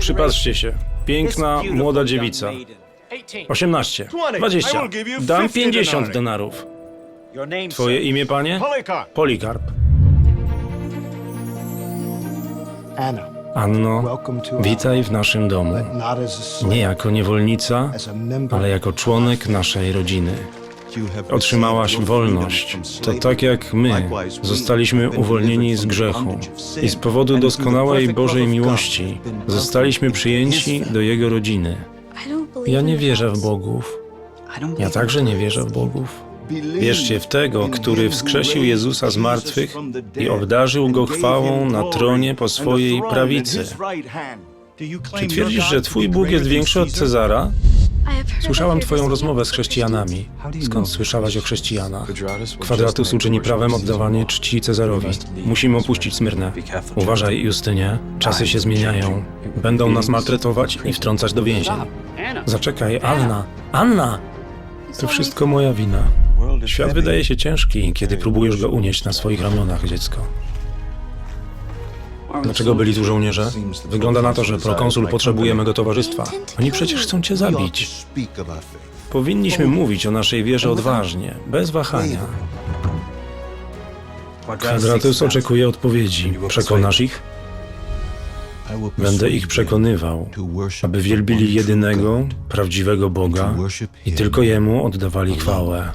Przypatrzcie się. Piękna, młoda dziewica. 18, 20. Dam 50 denarów. Twoje imię, panie? Polikarp. Anna, Anno, witaj w naszym domu. Nie jako niewolnica, ale jako członek naszej rodziny. Otrzymałaś wolność. To tak jak my zostaliśmy uwolnieni z grzechu i z powodu doskonałej Bożej miłości zostaliśmy przyjęci do Jego rodziny. Ja nie wierzę w bogów. Ja także nie wierzę w bogów. Wierzcie w tego, który wskrzesił Jezusa z martwych i obdarzył go chwałą na tronie po swojej prawicy. Czy twierdzisz, że twój Bóg jest większy od Cezara? Słyszałam twoją rozmowę z chrześcijanami. Skąd słyszałaś o chrześcijanach? Kwadratus uczyni prawem oddawanie czci Cezarowi. Musimy opuścić Smyrnę. Uważaj, Justynie. Czasy się zmieniają. Będą nas maltretować i wtrącać do więzień. Zaczekaj, Anna! Anna! To wszystko moja wina. Świat wydaje się ciężki, kiedy próbujesz go unieść na swoich ramionach, dziecko. Dlaczego byli tu żołnierze? Wygląda na to, że prokonsul potrzebuje mego towarzystwa. Oni przecież chcą cię zabić. Powinniśmy mówić o naszej wierze odważnie, bez wahania. Kwadratus oczekuje odpowiedzi. Przekonasz ich? Będę ich przekonywał, aby wielbili jedynego, prawdziwego Boga i tylko Jemu oddawali chwałę.